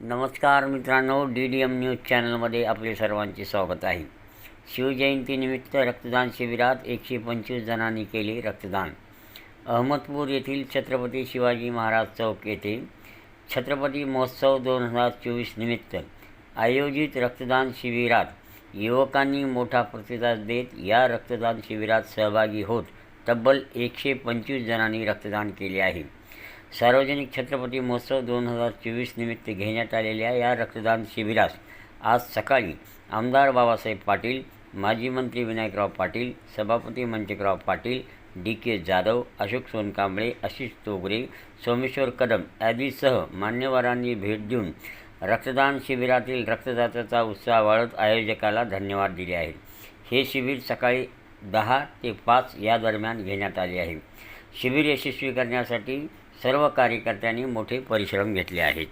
नमस्कार मित्रांनो D D M news चॅनलमध्ये आपले सर्वांचे स्वागत आहे. शिवजयंतीनिमित्त रक्तदान शिबिरात एकशे पंचवीस जणांनी केले रक्तदान. अहमदपूर येथील छत्रपती शिवाजी महाराज चौक येथे छत्रपती महोत्सव दोन हजार चोवीस निमित्त आयोजित रक्तदान शिबिरात युवकांनी मोठा प्रतिसाद देत या रक्तदान शिबिरात सहभागी होत तब्बल एकशे पंचवीस जणांनी रक्तदान केले आहे. सार्वजनिक छत्रपती महोत्सव दोन हजार चोवीस निमित्त घेण्यात आलेल्या या रक्तदान शिबिरास आज सकाळी आमदार बाबासाहेब पाटील माजी मंत्री विनायकराव पाटील सभापती मंचकराव पाटील डी के जाधव अशोक सोनकांबळे आशिष तोगरे सोमेश्वर कदम आदीसह मान्यवरांनी भेट देऊन रक्तदान शिबिरातील रक्तदात्याचा उत्साह वाढत आयोजकाला धन्यवाद दिले आहेत. हे शिबिर सकाळी दहा ते पाच या दरम्यान घेण्यात आले आहे. शिबिर यशस्वी करण्यासाठी सर्व कार्यकर्त्यांनी मोठे परिश्रम घेतले आहेत.